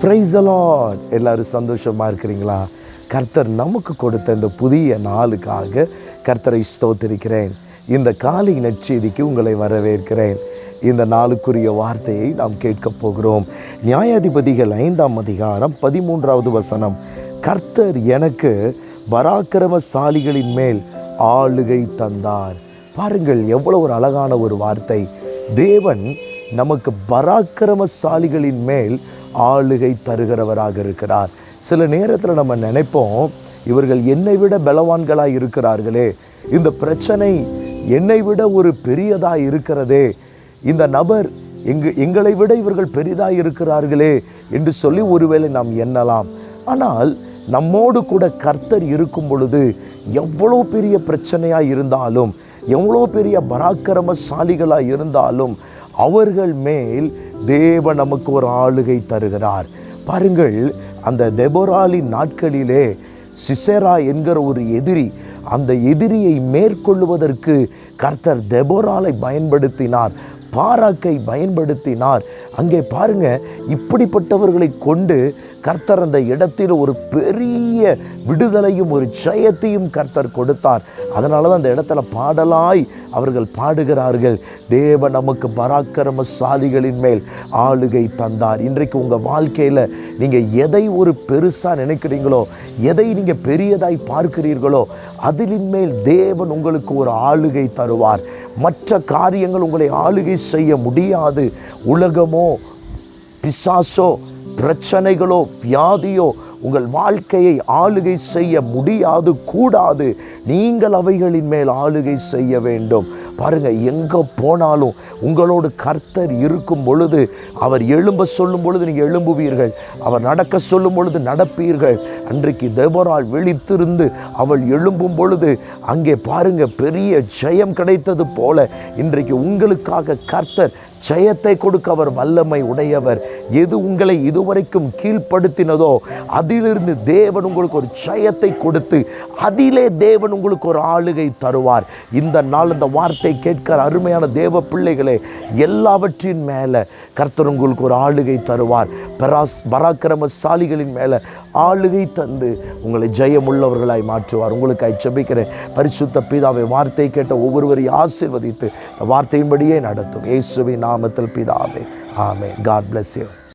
Price allot எல்லாரும் சந்தோஷமாக இருக்கிறீங்களா? கர்த்தர் நமக்கு கொடுத்த இந்த புதிய நாளுக்காக கர்த்தரை ஸ்தோத்திருக்கிறேன். இந்த காலை நற்செய்திக்கு உங்களை வரவேற்கிறேன். இந்த நாளுக்குரிய வார்த்தையை நாம் கேட்கப் போகிறோம். நியாயாதிபதிகள் ஐந்தாம் அதிகாரம் பதிமூன்றாவது வசனம். கர்த்தர் எனக்கு பராக்கிரமசாலிகளின் மேல் ஆளுகை தந்தார். பாருங்கள் எவ்வளவு ஒரு அழகான ஒரு வார்த்தை. தேவன் நமக்கு பராக்கிரமசாலிகளின் மேல் ஆளுகை தருகிறவராக இருக்கிறார். சில நேரத்தில் நம்ம நினைப்போம் இவர்கள் என்னை விட பலவான்களாக இருக்கிறார்களே இந்த பிரச்சனை என்னை விட ஒரு பெரியதாக இருக்கிறதே இந்த நபர் எங்க எங்களை விட இவர்கள் பெரிதாக இருக்கிறார்களே என்று சொல்லி ஒருவேளை நாம் எண்ணலாம். ஆனால் நம்மோடு கூட கர்த்தர் இருக்கும் பொழுது எவ்வளோ பெரிய பிரச்சனையாக இருந்தாலும் எவ்வளோ பெரிய பராக்கிரமசாலிகளாக இருந்தாலும் அவர்கள் மேல் தேவன் நமக்கு ஒரு ஆளுகை தருகிறார். பாருங்கள் அந்த தெபோராலின் நாட்களிலே சிசேரா என்கிற ஒரு எதிரி அந்த எதிரியை மேற்கொள்ளுவதற்கு கர்த்தர் தெபோராலை பயன்படுத்தினார் பாராக்கை பயன்படுத்தினார். அங்கே பாருங்க இப்படிப்பட்டவர்களை கொண்டு கர்த்தர் அந்த இடத்தில் ஒரு பெரிய விடுதலையும் ஒரு ஜெயத்தையும் கர்த்தர் கொடுத்தார். அதனால தான் அந்த இடத்துல பாடலாய் அவர்கள் பாடுகிறார்கள். தேவ நமக்கு பராக்கிரமசாலிகளின் மேல் ஆளுகை தந்தார். இன்றைக்கு உங்கள் வாழ்க்கையில் நீங்கள் எதை ஒரு பெருசாக நினைக்கிறீங்களோ எதை நீங்கள் பெரியதாய் பார்க்கிறீர்களோ அதிலின் மேல் தேவன் உங்களுக்கு ஒரு ஆளுகை தருவார். மற்ற காரியங்கள் உங்களை ஆளுகை செய்ய முடியாது. உலகமோ பிசாசோ பிரச்சனைகளோ வியாதியோ உங்கள் வாழ்க்கையை ஆளுகை செய்ய முடியாது கூடாது. நீங்கள் அவைகளின் மேல் ஆளுகை செய்ய வேண்டும். பாருங்க எங்கே போனாலும் உங்களோடு கர்த்தர் இருக்கும் பொழுது அவர் எழும்ப சொல்லும் பொழுது நீங்கள் எழும்புவீர்கள். அவர் நடக்க சொல்லும் பொழுது நடப்பீர்கள். அன்றைக்கு தேவரால் விழித்திருந்து அவள் எழும்பும் பொழுது அங்கே பாருங்க பெரிய ஜெயம் கிடைத்தது போல இன்றைக்கு உங்களுக்காக கர்த்தர் ஜெயத்தை கொடுக்க அவர் வல்லமை உடையவர். எது உங்களை இதுவரைக்கும் கீழ்ப்படுத்தினதோ அதிலிருந்து தேவன் உங்களுக்கு ஒரு ஜெயத்தை கொடுத்து அதிலே தேவன் உங்களுக்கு ஒரு ஆளுகை தருவார். இந்த நாள் இந்த வார்த்தை கேட்கிற அருமையான தேவ பிள்ளைகளே எல்லாவற்றின் மேலே கர்த்தர் உங்களுக்கு ஒரு ஆளுகை தருவார். பராஸ் பராக்கிரமசாலிகளின் மேலே ஆளுகை தந்து உங்களை ஜெயமுள்ளவர்களாய் மாற்றுவார். உங்களுக்காய் ஜெபிக்கிறேன். பரிசுத்த பிதாவை வார்த்தை கேட்ட ஒவ்வொருவரையும் ஆசிர்வதித்து வார்த்தையின்படியே நடத்தும். இயேசுவின் நாமத்தில் பிதாவே. ஆமே காட் பிளஸ் யூ